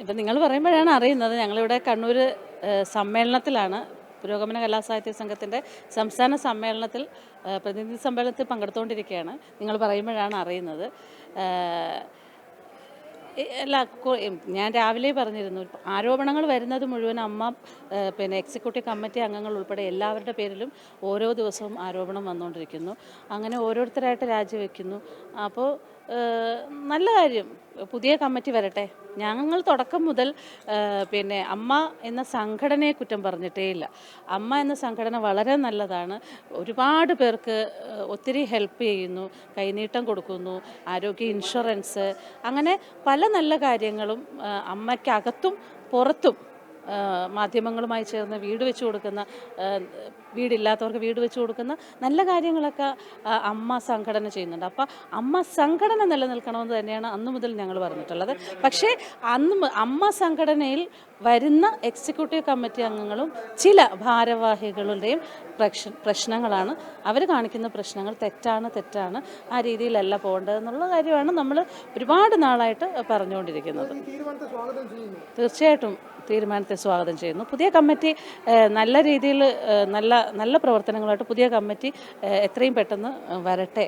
ഇപ്പം നിങ്ങൾ പറയുമ്പോഴാണ് അറിയുന്നത് ഞങ്ങളിവിടെ കണ്ണൂർ സമ്മേളനത്തിലാണ് പുരോഗമന കലാസാഹിത്യ സംഘത്തിന്റെ സംസ്ഥാന സമ്മേളനത്തിൽ പ്രതിനിധി സമ്മേളനത്തിൽ പങ്കെടുത്തുകൊണ്ടിരിക്കുകയാണ് നിങ്ങൾ പറയുമ്പോഴാണ് അറിയുന്നത്. എല്ലാ ഞാൻ രാവിലെ പറഞ്ഞിരുന്നു ആരോപണങ്ങൾ വരുന്നത് മുഴുവൻ അമ്മ പിന്നെ എക്സിക്യൂട്ടീവ് കമ്മിറ്റി അംഗങ്ങൾ ഉൾപ്പെടെ എല്ലാവരുടെ പേരിലും ഓരോ ദിവസവും ആരോപണം വന്നുകൊണ്ടിരിക്കുന്നു അങ്ങനെ ഓരോരുത്തരായിട്ട് രാജിവെക്കുന്നു. അപ്പോൾ നല്ല കാര്യം. പുതിയ കമ്മിറ്റി വരട്ടെ. ഞങ്ങൾ തുടക്കം മുതൽ പിന്നെ അമ്മ എന്ന സംഘടനയെ കുറ്റം പറഞ്ഞിട്ടേ ഇല്ല. അമ്മ എന്ന സംഘടന വളരെ നല്ലതാണ്. ഒരുപാട് പേർക്ക് ഒത്തിരി ഹെൽപ്പ് ചെയ്യുന്നു കൈനീട്ടം കൊടുക്കുന്നു ആരോഗ്യ ഇൻഷുറൻസ് അങ്ങനെ പല നല്ല കാര്യങ്ങളും അമ്മയ്ക്കകത്തും പുറത്തും മാധ്യമങ്ങളുമായി ചേർന്ന് വീട് വെച്ച് കൊടുക്കുന്ന വീടില്ലാത്തവർക്ക് വീട് വെച്ച് കൊടുക്കുന്ന നല്ല കാര്യങ്ങളൊക്കെ അമ്മ സംഘടന ചെയ്യുന്നുണ്ട്. അപ്പോൾ അമ്മ സംഘടന നിലനിൽക്കണമെന്ന് തന്നെയാണ് അന്ന് മുതൽ ഞങ്ങൾ പറഞ്ഞിട്ടുള്ളത്. പക്ഷേ അന്ന് അമ്മ സംഘടനയിൽ വരുന്ന എക്സിക്യൂട്ടീവ് കമ്മിറ്റി അംഗങ്ങളും ചില ഭാരവാഹികളുടെയും പ്രശ്നങ്ങളാണ്. അവർ കാണിക്കുന്ന പ്രശ്നങ്ങൾ തെറ്റാണ് തെറ്റാണ് ആ രീതിയിലല്ല പോകേണ്ടതെന്നുള്ള കാര്യമാണ് നമ്മൾ ഒരുപാട് നാളായിട്ട് പറഞ്ഞുകൊണ്ടിരിക്കുന്നത്. തീർച്ചയായിട്ടും തീരുമാനത്തെ സ്വാഗതം ചെയ്യുന്നു. പുതിയ കമ്മിറ്റി നല്ല രീതിയിൽ നല്ല നല്ല പ്രവർത്തനങ്ങളായിട്ട് പുതിയ കമ്മിറ്റി എത്രയും പെട്ടെന്ന് വരട്ടെ.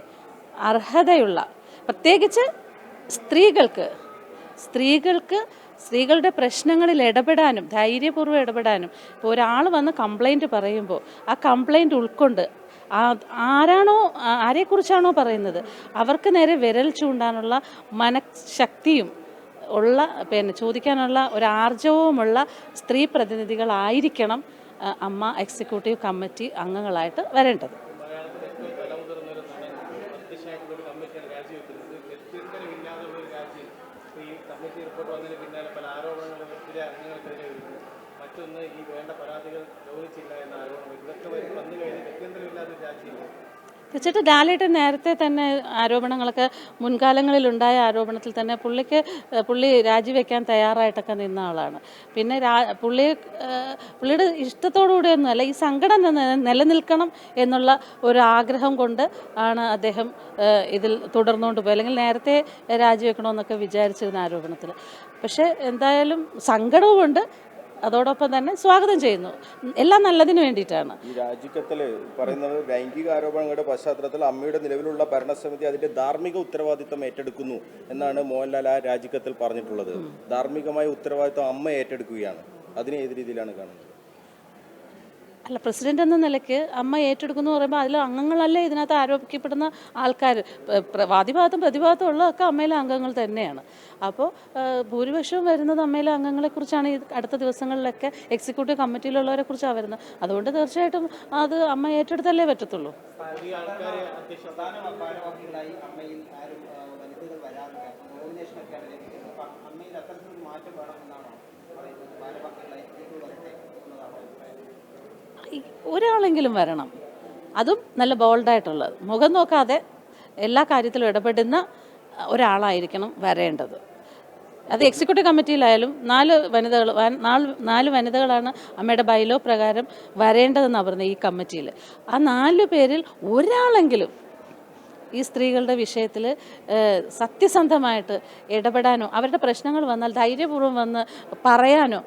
അർഹതയുള്ള പ്രത്യേകിച്ച് സ്ത്രീകൾക്ക് സ്ത്രീകൾക്ക് സ്ത്രീകളുടെ പ്രശ്നങ്ങളിൽ ഇടപെടാനും ധൈര്യപൂർവം ഇടപെടാനും ഇപ്പോൾ ഒരാൾ വന്ന് കംപ്ലൈന്റ് പറയുമ്പോൾ ആ കംപ്ലൈന്റ് ഉൾക്കൊണ്ട് ആരാണോ ആരെക്കുറിച്ചാണോ പറയുന്നത്? അവർക്ക് നേരെ വിരൽ ചൂണ്ടാനുള്ള മനഃശക്തിയും ഉള്ള പിന്നെ ചോദിക്കാനുള്ള ഒരു ആർജവവുമുള്ള സ്ത്രീ പ്രതിനിധികളായിരിക്കണം അമ്മ എക്സിക്യൂട്ടീവ് കമ്മിറ്റി അംഗങ്ങളായിട്ട് വരേണ്ടത്. ഈ കമ്മിറ്റി റിപ്പോർട്ട് പിന്നാലെ പല ആരോപണങ്ങളും മറ്റൊന്ന് ഈ വേണ്ട പരാതികൾ ഗൗനിച്ചില്ല എന്ന ആരോപണം. ഇതൊക്കെ വന്നു കഴിഞ്ഞാൽ ഗത്യന്തരമില്ലാത്ത ഒരു തീർച്ചയായിട്ടും ലാലേട്ടൻ നേരത്തെ തന്നെ ആരോപണങ്ങളൊക്കെ മുൻകാലങ്ങളിൽ ഉണ്ടായ ആരോപണത്തിൽ തന്നെ പുള്ളിക്ക് പുള്ളി രാജിവെക്കാൻ തയ്യാറായിട്ടൊക്കെ നിന്ന ആളാണ്. പിന്നെ രാ പുള്ളി പുള്ളിയുടെ ഇഷ്ടത്തോടുകൂടിയൊന്നും അല്ല ഈ നി- നിലനിൽക്കണം എന്നുള്ള ഒരു ആഗ്രഹം കൊണ്ട് ആണ് അദ്ദേഹം ഇതിൽ തുടർന്നുകൊണ്ട് പോയത് അല്ലെങ്കിൽ നേരത്തെ രാജിവെക്കണമെന്നൊക്കെ വിചാരിച്ചിരുന്ന ആരോപണത്തിൽ. പക്ഷേ എന്തായാലും സങ്കടവുമുണ്ട്. അതോടൊപ്പം തന്നെ സ്വാഗതം ചെയ്യുന്നു. എല്ലാം നല്ലതിന് വേണ്ടിയിട്ടാണ്. ഈ രാജിക്കത്തിൽ പറയുന്നത് ലൈംഗിക ആരോപണങ്ങളുടെ പശ്ചാത്തലത്തിൽ അമ്മയുടെ നിലവിലുള്ള ഭരണസമിതി അതിന്റെ ധാർമ്മിക ഉത്തരവാദിത്തം ഏറ്റെടുക്കുന്നു എന്നാണ് മോഹൻലാൽ ആ രാജിക്കത്തിൽ പറഞ്ഞിട്ടുള്ളത്. ധാർമ്മികമായ ഉത്തരവാദിത്തം അമ്മ ഏറ്റെടുക്കുകയാണ്. അതിനെ ഏത് രീതിയിലാണ് കാണുന്നത്? അല്ല പ്രസിഡന്റ് എന്ന നിലയ്ക്ക് അമ്മ ഏറ്റെടുക്കുന്നു പറയുമ്പോൾ അതിൽ അംഗങ്ങളല്ലേ ഇതിനകത്ത് ആരോപിക്കപ്പെടുന്ന ആൾക്കാർ വാദിഭാഗത്തും പ്രതിഭാഗത്തും ഉള്ളതൊക്കെ അമ്മയിലെ അംഗങ്ങൾ തന്നെയാണ്. അപ്പോൾ ഭൂരിപക്ഷവും വരുന്നത് അമ്മയിലെ അംഗങ്ങളെക്കുറിച്ചാണ് ഈ അടുത്ത ദിവസങ്ങളിലൊക്കെ എക്സിക്യൂട്ടീവ് കമ്മിറ്റിയിലുള്ളവരെ കുറിച്ചാണ് വരുന്നത്. അതുകൊണ്ട് തീർച്ചയായിട്ടും അത് അമ്മ ഏറ്റെടുത്തല്ലേ പറ്റത്തുള്ളൂ. അമ്മയിൽ മാറ്റം വേണമെന്നാണോ പറയുന്നത്? ഈ ഒരാളെങ്കിലും വരണം. അതും നല്ല ബോൾഡായിട്ടുള്ളത്. മുഖം നോക്കാതെ എല്ലാ കാര്യത്തിലും ഇടപെടുന്ന ഒരാളായിരിക്കണം വരേണ്ടത്. അത് എക്സിക്യൂട്ടീവ് കമ്മിറ്റിയിലായാലും നാല് വനിതകൾ നാല് നാല് വനിതകളാണ് അമ്മയുടെ ബൈലോ പ്രകാരം വരേണ്ടതെന്നാണ് പറയുന്നത് ഈ കമ്മിറ്റിയിൽ ആ നാല് പേരിൽ ഒരാളെങ്കിലും ഈ സ്ത്രീകളുടെ വിഷയത്തിൽ സത്യസന്ധമായിട്ട് ഇടപെടാനോ അവരുടെ പ്രശ്നങ്ങൾ വന്നാൽ ധൈര്യപൂർവം വന്ന് പറയാനോ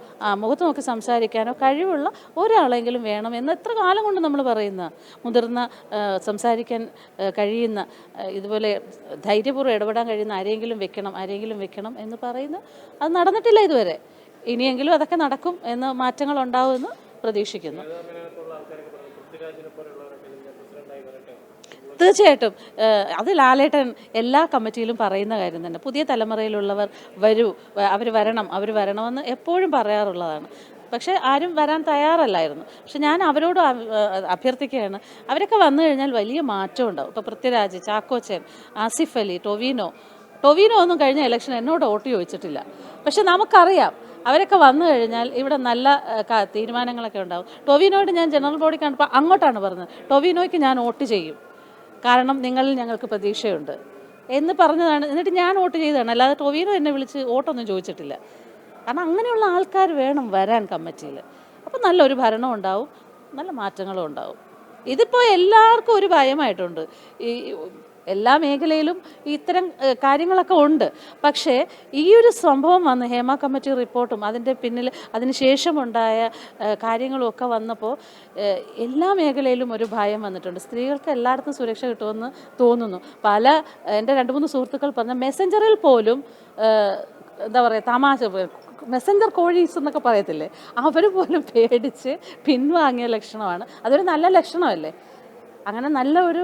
മുഖത്ത് നോക്കി സംസാരിക്കാനോ കഴിവുള്ള ഒരാളെങ്കിലും വേണം എന്ന് എത്ര കാലം കൊണ്ട് നമ്മൾ പറയുന്ന മുതിർന്ന സംസാരിക്കാൻ കഴിയുന്ന ഇതുപോലെ ധൈര്യപൂർവം ഇടപെടാൻ കഴിയുന്ന ആരെങ്കിലും വെക്കണം ആരെങ്കിലും വെക്കണം എന്ന് പറയുന്ന അത് നടന്നിട്ടില്ല ഇതുവരെ. ഇനിയെങ്കിലും അതൊക്കെ നടക്കും എന്ന് മാറ്റങ്ങൾ ഉണ്ടാവുമെന്ന് പ്രതീക്ഷിക്കുന്നു. തീർച്ചയായിട്ടും. അത് ലാലേട്ടൻ എല്ലാ കമ്മിറ്റിയിലും പറയുന്ന കാര്യം തന്നെ. പുതിയ തലമുറയിലുള്ളവർ വരൂ അവർ വരണം അവർ വരണമെന്ന് എപ്പോഴും പറയാറുള്ളതാണ്. പക്ഷേ ആരും വരാൻ തയ്യാറല്ലായിരുന്നു. പക്ഷെ ഞാൻ അവരോട് അഭ്യർത്ഥിക്കുകയാണ്. അവരൊക്കെ വന്നു കഴിഞ്ഞാൽ വലിയ മാറ്റം ഉണ്ടാവും. ഇപ്പോൾ പൃഥ്വിരാജ് ചാക്കോച്ചൻ ആസിഫ് അലി ടൊവിനോ. ടൊവിനോ ഒന്നും കഴിഞ്ഞ ഇലക്ഷൻ എന്നോട് വോട്ട് ചോദിച്ചിട്ടില്ല. പക്ഷെ നമുക്കറിയാം. അവരൊക്കെ വന്നു കഴിഞ്ഞാൽ ഇവിടെ നല്ല തീരുമാനങ്ങളൊക്കെ ഉണ്ടാവും. ടൊവിനോട് ഞാൻ ജനറൽ ബോഡി കണ്ടപ്പോൾ അങ്ങോട്ടാണ് പറഞ്ഞത്. ടൊവിനോയ്ക്ക് ഞാൻ വോട്ട് ചെയ്യും. കാരണം നിങ്ങളിൽ ഞങ്ങൾക്ക് പ്രതീക്ഷയുണ്ട്. എന്ന് പറഞ്ഞതാണ്. എന്നിട്ട് ഞാൻ വോട്ട് ചെയ്തതാണ്. അല്ലാതെ ടൊവീനോ എന്നെ വിളിച്ച് വോട്ടൊന്നും ചോദിച്ചിട്ടില്ല. കാരണം അങ്ങനെയുള്ള ആൾക്കാർ വേണം വരാൻ കമ്മിറ്റിയിൽ. അപ്പം നല്ലൊരു ഭരണം ഉണ്ടാവും. നല്ല മാറ്റങ്ങളും ഉണ്ടാവും. ഇതിപ്പോൾ എല്ലാവർക്കും ഒരു ഭയമായിട്ടുണ്ട്. ഈ എല്ലാ മേഖലയിലും ഇത്തരം കാര്യങ്ങളൊക്കെ ഉണ്ട്. പക്ഷേ ഈ ഒരു സംഭവം വന്ന് ഹേമ കമ്മിറ്റി റിപ്പോർട്ടും അതിന്റെ പിന്നിൽ അതിന് ശേഷമുണ്ടായ ഏഹ്, കാര്യങ്ങളും ഒക്കെ വന്നപ്പോൾ എല്ലാ മേഖലയിലും ഒരു ഭയം വന്നിട്ടുണ്ട്. സ്ത്രീകൾക്ക് എല്ലായിടത്തും സുരക്ഷ കിട്ടുമെന്ന് തോന്നുന്നു. പല എന്റെ രണ്ട് മൂന്ന് സുഹൃത്തുക്കൾ പറഞ്ഞ മെസ്സഞ്ചറിൽ പോലും എന്താ പറയുക തമാശ മെസ്സഞ്ചർ കോഴീസ് എന്നൊക്കെ പറയത്തില്ലേ? അവർ പോലും പേടിച്ച് പിൻവാങ്ങിയ ലക്ഷണമാണ്. അതൊരു നല്ല ലക്ഷണമല്ലേ? അങ്ങനെ നല്ല ഒരു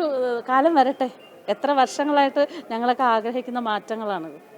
കാലം വരട്ടെ. എത്ര വർഷങ്ങളായിട്ട് ഞങ്ങളൊക്കെ ആഗ്രഹിക്കുന്ന മാറ്റങ്ങളാണിത്.